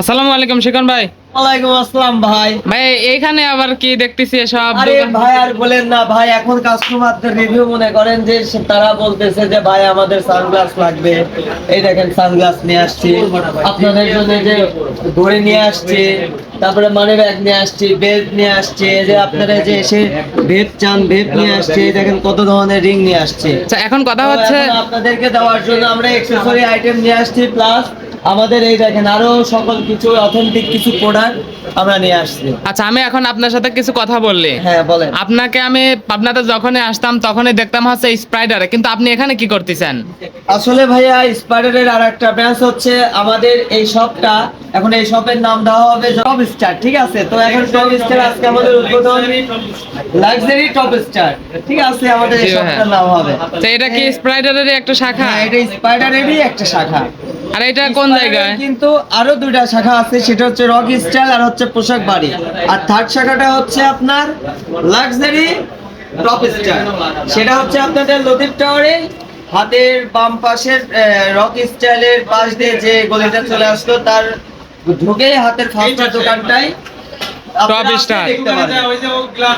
আসসালামু আলাইকুম শিকন ভাই। ওয়ালাইকুম আসসালাম ভাই। ভাই এইখানে আবার কি দেখতেছি সব আরে ভাই আর বলেন না ভাই এখন কাস্টমারদের রিভিউ মনে করেন যে তারা বলতেছে যে ভাই আমাদের সানগ্লাস লাগবে। এই দেখেন সানগ্লাস নিয়ে আসছি। আপনাদের জন্য যে ঘড়ি নিয়ে আসছি তারপরে মানি ব্যাগ নিয়ে আসছি বেল্ট নিয়ে আসছি এই যে আপনারা যে এসে ভেপ চান ভেপ নিয়ে আসছি এই দেখেন কত ধরনের রিং নিয়ে আসছি। আচ্ছা এখন কথা হচ্ছে আপনাদেরকে দেওয়ার জন্য আমরা এক্সেসরি আইটেম নিয়ে আসছি প্লাস আমাদের এই দেখেন আরও সকল কিছু অথেন্টিক কিছু প্রোডাক্ট আমরা নিয়ে আসছি। আচ্ছা আমি এখন আপনার সাথে কিছু কথা বললি। হ্যাঁ বলেন। আপনাকে আমি পাবনাতে যখনই আসতাম তখনই দেখতাম হচ্ছে স্প্রাইডারে কিন্তু আপনি এখানে কি করতেছেন? আসলে ভাইয়া স্পাইডারের আর একটা ব্রাঞ্চ হচ্ছে আমাদের এই শপটা এখন এই শপের নাম দেওয়া হবে টপ স্টার ঠিক আছে? তো এখন টপ স্টার আজকে আমাদের উদ্বোধন লাক্সারি টপ স্টার ঠিক আছে? আমাদের এই শপটার নাম হবে। তো এটা কি স্প্রাইডারেরই একটা শাখা? হ্যাঁ এটা স্পাইডারেরই একটা শাখা। আর এটা কোন জায়গায়? কিন্তু আরও দুইটা শাখা আছে সেটা হচ্ছে রক স্টাইল আর হচ্ছে পোশাক বাড়ি। আর থার্ড শাখাটা হচ্ছে আপনার লাক্সারি টপ স্টার সেটা হচ্ছে আপনাদের লতিফ টাওয়ারে হাতের বাম পাশের রক স্টাইলের পাশ দিয়ে যে গলিটা চলে আসলো তার ঢুকেই হাতের ফার্স্ট দোকানটাই দেখতে পারেন।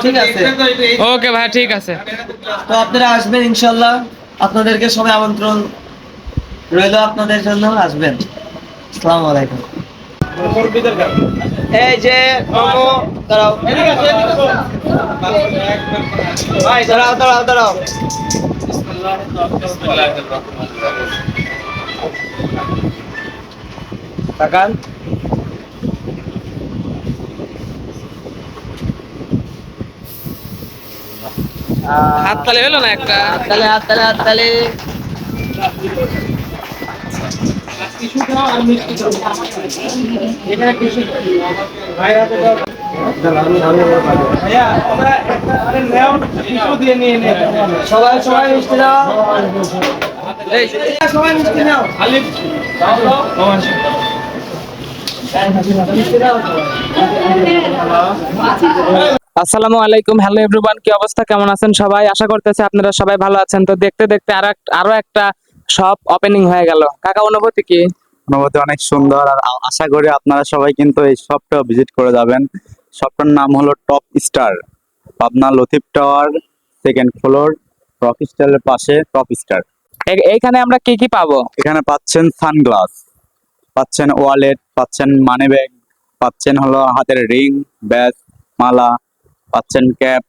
ঠিক আছে। ওকে ভাই ঠিক আছে। তো আপনারা আসবেন ইনশাল্লাহ। আপনাদেরকে সবাই আমন্ত্রণ রইল আপনাদের জন্য আসবেন। আসসালামু আলাইকুম। এই যে মোমো দাঁড়াও। ভাই দাঁড়াও দাঁড়াও দাঁড়াও। তাকান। হাত তালে হলো না একটা? হাততালি হাততালি হাততালি। সবাই সবাই মিষ্টি দাও সবাই মিষ্টি নাও। মিষ্টি আসসালামু আলাইকুম হ্যালো এভরিওয়ান কি অবস্থা? কেমন আছেন সবাই? আশা করতেছি আপনারা সবাই ভালো আছেন। তো দেখতে দেখতে আর আরও একটা শপ ওপেনিং হয়ে গেল। কাকা অনুভূতি কি? অনুভূতি অনেক সুন্দর আর আশা করি আপনারা সবাই কিন্তু এই শপটা ভিজিট করে যাবেন। শপটার নাম হলো top star Pabna Latif tower second floor rock স্টারের পাশে টপ স্টার এইখানে আমরা কি কি পাবো? এখানে পাচ্ছেন সানগ্লাস পাচ্ছেন ওয়ালেট পাচ্ছেন মানি ব্যাগ পাচ্ছেন হলো হাতের রিং ব্যাগ মালা পাচ্ছেন ক্যাপ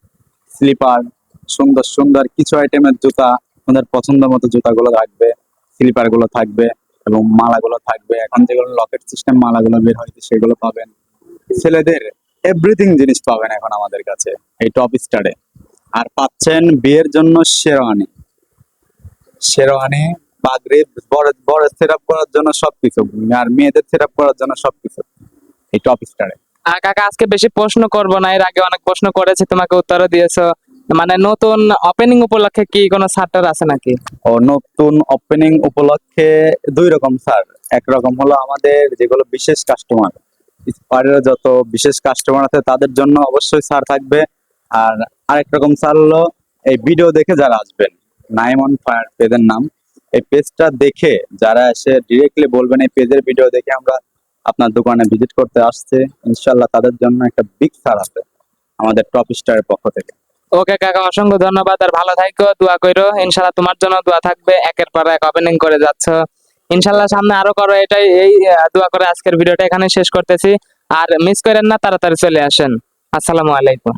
স্লিপার সুন্দর সুন্দর কিছু আইটেমের জুতা। আপনাদের পছন্দ মতো জুতাগুলো থাকবে স্লিপারগুলো থাকবে এবং মালাগুলো থাকবে। এখন যেগুলো লকেট সিস্টেম মালাগুলো বের হয়েছে, সেগুলো পাবেন। ছেলেদের এভরিথিং জিনিস পাবেন এখন আমাদের কাছে, এই টপ স্টারে আর পাচ্ছেন বিয়ের জন্য শেরওয়ানি। শেরওয়ানি, পাগড়ি, বড় বড় সেট করার জন্য সবকিছু। আর মেয়েদের সেট করার জন্য সবকিছু, এই টপ স্টারে আর কাকা, আজকে বেশি প্রশ্ন করব না, এর আগে অনেক প্রশ্ন করেছে, তোমাকে উত্তর দিয়েছ। মানে নতুন ওপেনিং উপলক্ষে কি কোনো ছাড়টার আছে নাকি? ও, নতুন ওপেনিং উপলক্ষে দুই রকম স্যার। একরকম হলো আমাদের যেগুলো বিশেষ কাস্টমার স্পারের যত বিশেষ কাস্টমার আছে তাদের জন্য অবশ্যই ছাড় থাকবে। আর আরেক রকম ছাড় হলো এই ভিডিও দেখে যারা আসবেন নাইম অন ফায়ার পেজের নাম। এই পেজটা দেখে যারা এসে ডিরেক্টলি বলবেন এই পেজের ভিডিও দেখে আমরা আপনার দোকানে ভিজিট করতে আসছে। ইনশাল্লাহ তাদের জন্য একটা বিগ ছাড় আছে আমাদের টপ স্টারের পক্ষ থেকে। ওকে কাকা, অসংখ্য ধন্যবাদ আর ভালো থাকো, দোয়া করো। ইনশাল্লাহ তোমার জন্য দোয়া থাকবে, একের পর এক ওপেনিং করে যাচ্ছ। ইনশাল্লাহ সামনে আরও করো, এটাই, এই দোয়া করে আজকের ভিডিওটা এখানে শেষ করতেছি। আর মিস করেন না, তাড়াতাড়ি চলে আসেন। আসসালামু আলাইকুম।